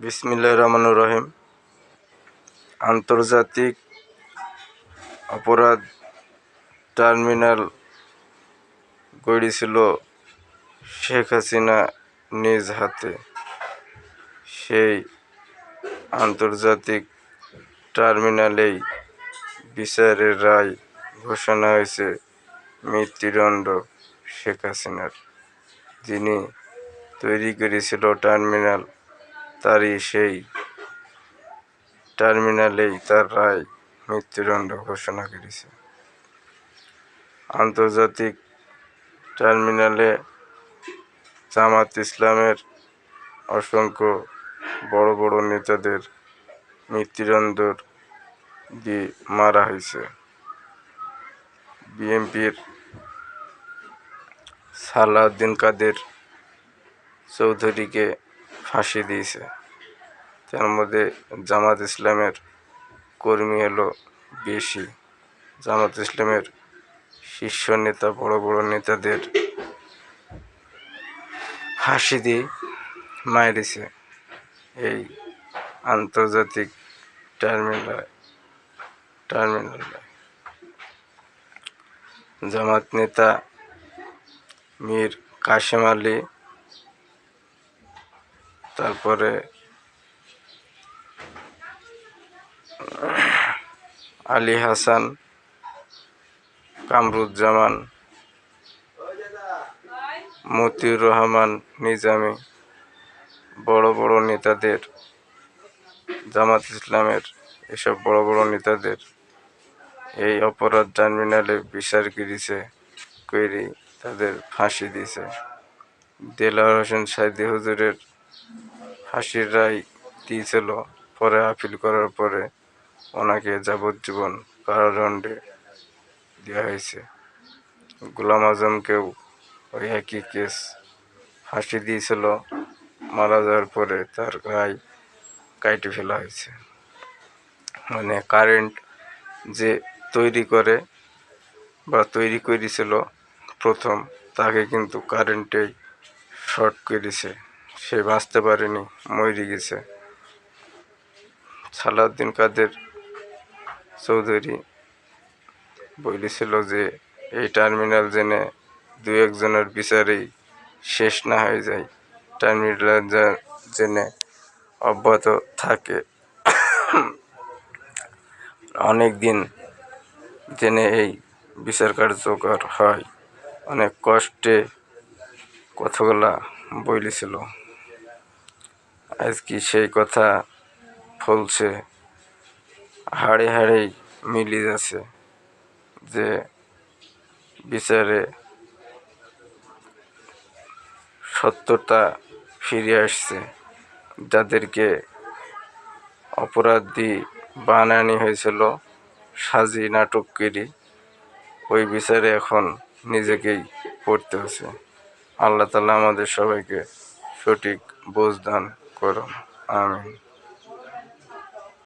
বিসমিল্লাহ রহমানুর রহিম। আন্তর্জাতিক অপরাধ টার্মিনাল গড়েছিল শেখ হাসিনা নিজ হাতে। সেই আন্তর্জাতিক টার্মিনালেই বিচারের রায় ঘোষণা হয়েছে মৃত্যুদণ্ড শেখ হাসিনার। যিনি তৈরি করেছিল টার্মিনাল তারই সেই টার্মিনালেই তার রায় মৃত্যুদণ্ড ঘোষণা করেছে। আন্তর্জাতিক টার্মিনালে জামাত ইসলামের অসংখ্য বড় বড় নেতাদের মৃত্যুদণ্ড দিয়ে মারা হয়েছে। বিএনপির সালাউদ্দিন কাদের চৌধুরীকে ফাঁসি দিয়েছে। তার মধ্যে জামাত ইসলামের কর্মী হলো বেশি। জামাত ইসলামের শীর্ষ নেতা, বড় বড় নেতাদের ফাঁসি দিয়ে মারিছে এই আন্তর্জাতিক টার্মিনাল টার্মিনাল জামাত নেতা মীর কাশেম আলী তারপরে আলী হাসান, কামরুজ্জামান, মতিউর রহমান, নিজামী, বড় বড় নেতাদের, জামাত ইসলামের, এসব বড় বড় নেতাদের এই অপরাধ টার্মিনালে বিচার করেছে করে তাদের ফাঁসি দিয়েছে। দেলাওয়ার হোসেন সাইদি হুজুরের ফাঁসির রায় দিয়েছিল। পরে আপিল করার পরে ওনাকে যাবজ্জীবন কারাদণ্ডে দেওয়া হয়েছে। গোলাম আজমকেও ওই একই কেস ফাঁসি দিয়েছিল। মারা যাওয়ার পরে তার গায়ে কাইটে ফেলা হয়েছে। মানে কারেন্ট যে তৈরি করে বা তৈরি করেছিল প্রথম, তাকে কিন্তু কারেন্টেই শর্ট করেছে। সে বাঁচতে পারেনি, মরে গেছে। সালাউদ্দিন কাদের চৌধুরী বলেছিল যে, এই টার্মিনাল জেনে দু একজনের বিচারেই শেষ না হয়ে যায়। টার্মিনাল জেনে অব্যাহত থাকে। অনেক দিন জেনে এই বিচার কার্যকর হয়। অনেক কষ্টে কথাগুলা বলেছিল। আজকে সেই কথা ফলছে হাড়ে হাড়েই মিলি যাচ্ছে যে বিচারে সত্যতা ফিরে আসছে। যাদেরকে অপরাধী বানানি হয়েছিল সাজি নাটক করি ওই বিচারে এখন নিজেকেই পড়তে হচ্ছে। আল্লাহ তালা আমাদের সবাইকে সঠিক বোঝ দান। corona. Amén.